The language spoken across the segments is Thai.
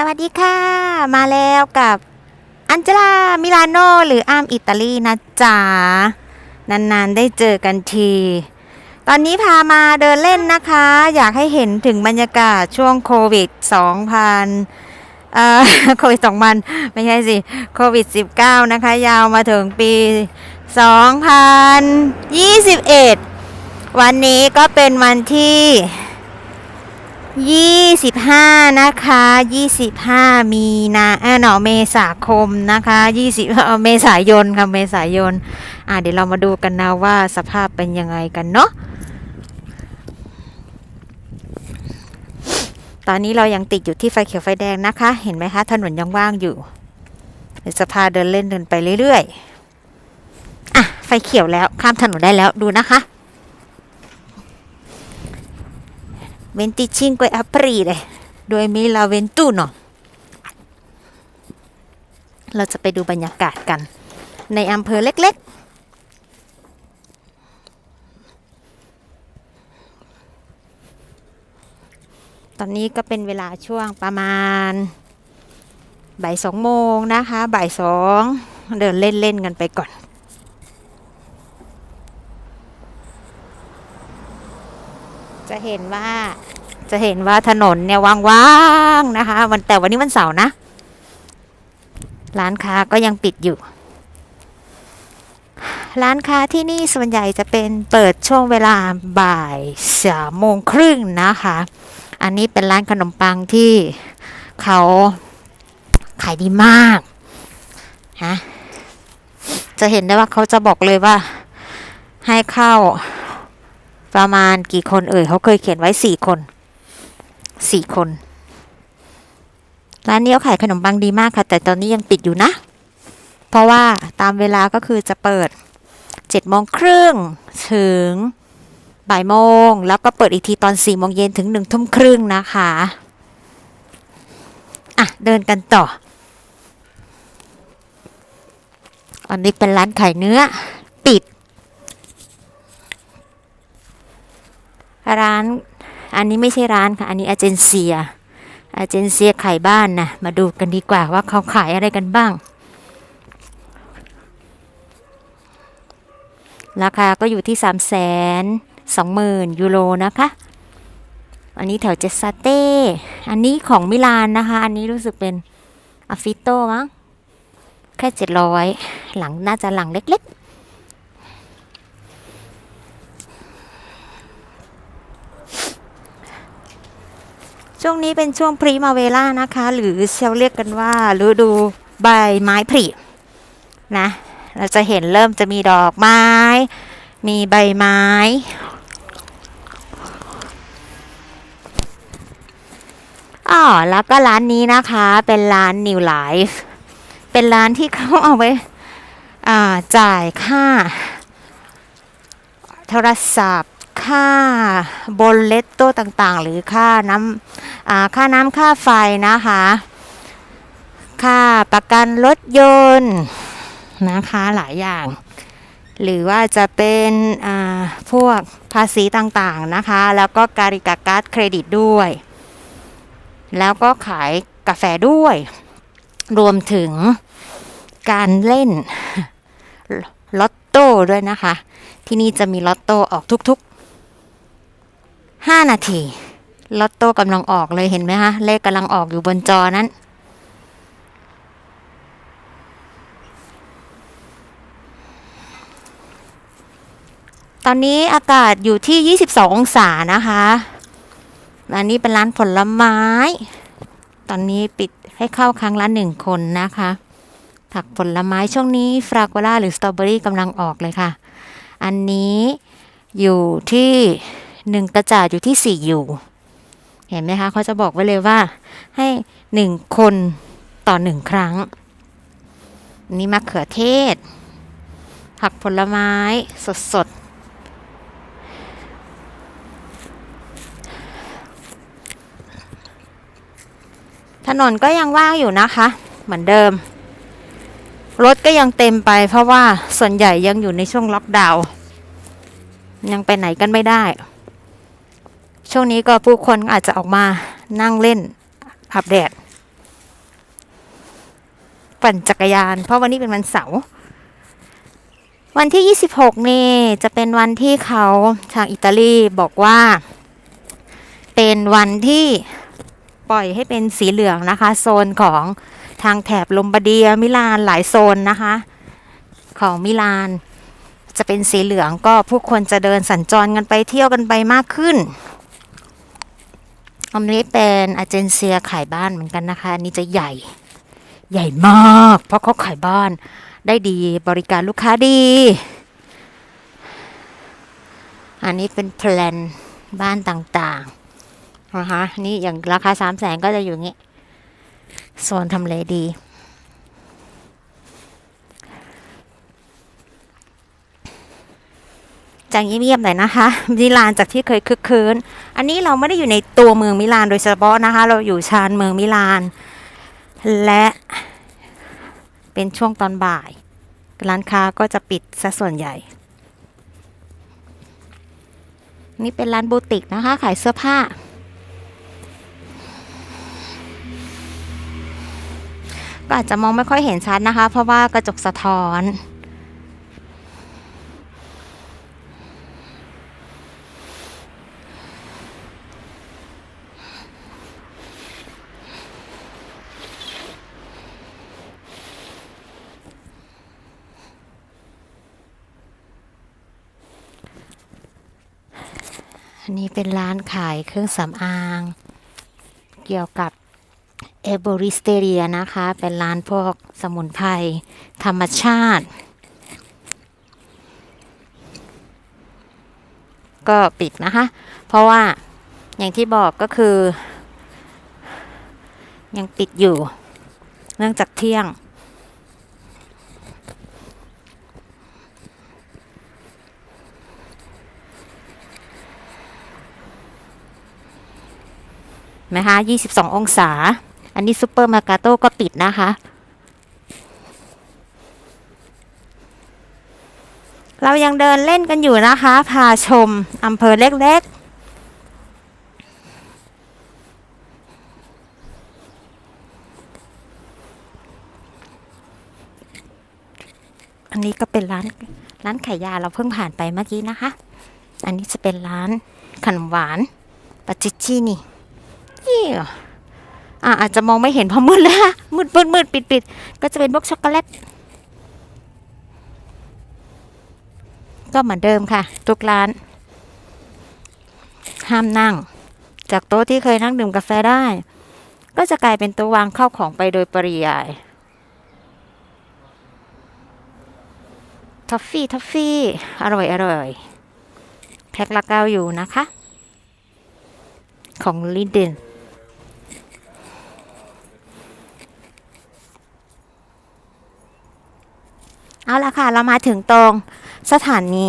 สวัสดีค่ะ มาแล้วกับอันเจลามิลานโนหรืออามอิตาลีนะจ๊ะ นาน ๆ ได้เจอกันที ตอนนี้พามาเดินเล่นนะคะ อยากให้เห็นถึงบรรยากาศช่วงโควิด 2000เอ่อโควิด 2000 ไม่ใช่สิ โควิด 19 นะคะ ยาวมาถึงปี 2021 วันนี้ก็เป็นวันที่ 25 นะคะ 25 มีนาเออหนอเมษาคมนะคะ20เอ่อเมษายนค่ะเมษายน อะเดี๋ยวเรามาดูกันนะว่าสภาพเป็นยังไงกันเนาะตอนนี้เรายังติดอยู่ที่ไฟเขียวไฟแดงนะคะ เห็นไหมคะ ถนนยังว่างอยู่เดี๋ยวจะพาเดินเล่นเดินไปเรื่อยๆอะไฟเขียวแล้วข้ามถนนได้แล้วดูนะคะ 25 aprile 2021เราจะไปดูบรรยากาศกัน ในอำเภอเล็กๆ ตอนนี้ก็เป็นเวลาช่วงประมาณบ่ายสองโมงนะคะ บ่ายสองเดินเล่นๆกันไปก่อน จะเห็นว่าจะเห็นว่าถนนเนี่ยว่างๆนะคะ วันแต่วันนี้วันเสาร์นะ ร้านค้าก็ยังปิดอยู่ ร้านค้าที่นี่ส่วนใหญ่จะเป็นเปิดช่วงเวลาบ่ายสามโมงครึ่งนะคะ อันนี้เป็นร้านขนมปังที่เขาขายดีมากฮะจะเห็นได้ว่าเขาจะบอกเลยว่าให้เข้า ประมาณกี่คนเอ่ยเขาเคยเขียนไว้สี่คนสี่คน ร้านนี้เขาขายขนมปังดีมากค่ะ แต่ตอนนี้ยังปิดอยู่นะ เพราะว่าตามเวลาก็คือจะเปิดเจ็ดโมงครึ่งถึงบ่ายโมง แล้วก็เปิดอีกทีตอนสี่โมงเย็นถึงหนึ่งทุ่มครึ่งนะคะ อะ เดินกันต่อ อันนี้เป็นร้านขายเนื้อ ปิด ร้านอันนี้ไม่ใช่ร้านค่ะ อันนี้อาเจนเซีย อาเจนเซียขายบ้านนะมาดูกันดีกว่าว่าเขาขายอะไรกันบ้าง ราคาก็อยู่ที่3 2 0 0 0 0 ยูโรนะคะ อันนี้แถวเจสซาเต้ อันนี้ของมิลานนะคะ อันนี้รู้สึกเป็นอาฟิโตมั้ง แค่ 700 หลังน่าจะหลังเล็กๆ ช่วงนี้เป็นช่วงพรีมาเวล่านะคะ หรือเชลเรียกกันว่าฤดูใบไม้ผลินะ เราจะเห็นเริ่มจะมีดอกไม้ มีใบไม้ อ๋อ แล้วก็ร้านนี้นะคะ เป็นร้าน New Life เป็นร้านที่เขาเอาไว้อ่าจ่ายค่า โทรศัพท์ ค่าบนเลตโต้ต่างๆ หรือค่าน้ำ ค่าน้ำค่าไฟนะคะ ค่าประกันรถยนต์นะคะหลายอย่าง หรือว่าจะเป็นพวกภาษีต่างๆนะคะ แล้วก็การิกาการ์ดเครดิตด้วย แล้วก็ขายกาแฟด้วย รวมถึงการเล่นลอตโต้ด้วยนะคะ ที่นี่จะมีลอตโต้ออกทุกๆ 5 นาที ลอตโต้กำลังออกเลยเห็นไหมคะเลขกำลังออกอยู่บนจอนั้น ตอนนี้อากาศอยู่ที่ 22 องศานะคะอันนี้เป็นร้านผลไม้ ตอนนี้ปิดให้เข้าครั้งละหนึ่งคนนะคะ ผักผลไม้ช่วงนี้ฟรากวล่าหรือสตรอเบอรี่กำลังออกเลยค่ะ อันนี้อยู่ที่หนึ่งกระจาดอยู่ที่สี่อยู่ เห็นไหมคะเขาจะบอกไว้เลยว่าให้หนึ่งคนต่อหนึ่งครั้งนนี้มะเขือเทศ ผักผลไม้สดสดถนนก็ยังว่างอยู่นะคะ เหมือนเดิม รถก็ยังเต็มไป เพราะว่าส่วนใหญ่ยังอยู่ในช่วงล็อกดาวน์ยังไปไหนกันไม่ได้ ช่วงนี้ก็ผู้คนอาจจะออกมานั่งเล่นอาบแดด ปั่นจักรยาน เพราะวันนี้เป็นวันเสาร์วันที่ 26 นี่จะเป็นวันที่เขาทางอิตาลีบอกว่า เป็นวันที่ปล่อยให้เป็นสีเหลืองนะคะ โซนของทางแถบลมบาเดียมิลานหลายโซนนะคะ ของมิลานจะเป็นสีเหลืองก็ผู้คนจะเดินสัญจรกันไปเที่ยวกันไปมากขึ้น อันนี้เป็นอาเจนเซียขายบ้านเหมือนกันนะคะ อันนี้จะใหญ่ ใหญ่มาก เพราะเขาขายบ้าน ได้ดีบริการลูกค้าดี อันนี้เป็นแพลนบ้านต่างๆนะคะนี่อย่างราคาสามแสนก็จะอยู่งงี้โซนทำเลดี จากเงียบๆหน่อยนะคะ มิลานจากที่เคยคึกคืน อันนี้เราไม่ได้อยู่ในตัวเมืองมิลานโดยเฉพาะนะคะ เราอยู่ชานเมืองมิลาน และเป็นช่วงตอนบ่าย ร้านค้าก็จะปิดซะส่วนใหญ่ นี่เป็นร้านบูติกนะคะ ขายเสื้อผ้า ก็อาจจะมองไม่ค่อยเห็นชัดนะคะ เพราะว่ากระจกสะท้อน อันนี้เป็นร้านขายเครื่องสำอาง เกี่ยวกับเอโบอริสเตเรียนะคะ เป็นร้านพวกสมุนไพรธรรมชาติ ก็ปิดนะคะ เพราะว่าอย่างที่บอกก็คือ ยังปิดอยู่ เนื่องจากเที่ยง นะคะ22 องศา อันนี้ซูเปอร์มาร์กาโต้ก็ปิดนะคะ เรายังเดินเล่นกันอยู่นะคะ พาชมอำเภอเล็ก ๆอันนี้ก็เป็นร้านร้านขายยาเราเพิ่งผ่านไปเมื่อกี้นะคะ อันนี้จะเป็นร้านขนมหวานปาจิชี่นี่ เหรออะอาจจะมองไม่เห็นเพราะมืดเลยฮะมืดมืดมืดปิดปิดก็จะเป็นพวกช็อกโกแลตก็เหมือนเดิมค่ะ ทุกร้าน ห้ามนั่ง จากโต๊ะที่เคยนั่งดื่มกาแฟได้ ก็จะกลายเป็นโต๊ะวางเข้าของไปโดยปริยายทอฟฟี่ทอฟฟี่ อร่อยอร่อยแพ็คละเก้าอยู่นะคะ ของลินเดน เอาละค่ะ เรามาถึงตรงสถานี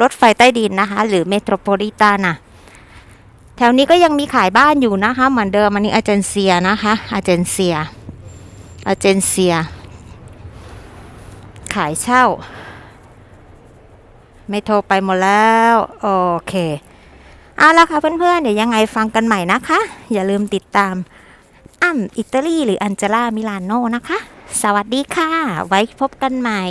รถไฟใต้ดินนะคะ หรือเมโทรโพลิตานะแถวนี้ก็ยังมีขายบ้านอยู่นะคะ เหมือนเดิมอันนี้อาเจนเซียนะคะอาเจนเซียอาเจนเซีย ขายเช่าไม่โทรไปหมดแล้ว โอเค เอาละค่ะเพื่อนๆ เดี๋ยวยังไงฟังกันใหม่นะคะ อย่าลืมติดตามอ้ำอิตาลีหรืออันเจล่ามิลานโนนะคะ สวัสดีค่ะ ไว้พบกันใหม่